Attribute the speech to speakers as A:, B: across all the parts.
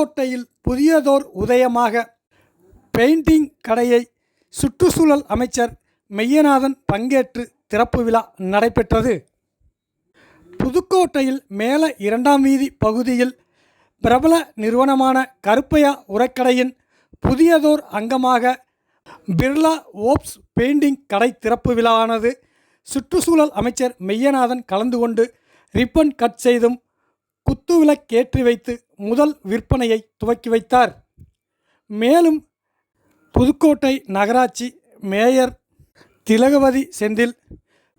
A: புதுக்கோட்டையில் புதியதோர் உதயமாக பெயிண்டிங் கடையை சுற்றுச்சூழல் அமைச்சர் மெய்யநாதன் பங்கேற்று திறப்பு விழா நடைபெற்றது. புதுக்கோட்டையில் மேல இரண்டாம் வீதி பகுதியில் பிரபல நிறுவனமான கருப்பையா உரக்கடையின் புதியதோர் அங்கமாக பிர்லா ஓப்ஸ் பெயிண்டிங் கடை திறப்பு விழாவானது சுற்றுச்சூழல் அமைச்சர் மெய்யநாதன் கலந்து கொண்டு ரிப்பன் கட் செய்தும் குத்துவிளக்கேற்றி வைத்து முதல் விற்பனையை துவக்கி வைத்தார். மேலும் புதுக்கோட்டை நகராட்சி மேயர் திலகவதி செந்தில்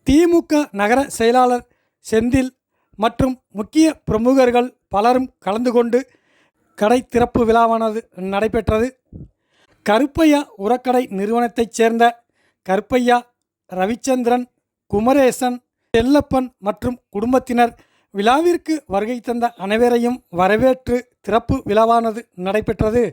A: திமுக நகர செயலாளர் செந்தில் மற்றும் முக்கிய பிரமுகர்கள் பலரும் கலந்து கொண்டு கடை திறப்பு விழாவானது நடைபெற்றது. கருப்பையா உரக்கடை நிறுவனத்தைச் சேர்ந்த கருப்பையா ரவிச்சந்திரன் குமரேசன் செல்லப்பன் மற்றும் குடும்பத்தினர் விழாவிற்கு வருகை தந்த அனைவரையும் வரவேற்று திறப்பு விழாவானது நடைபெற்றது.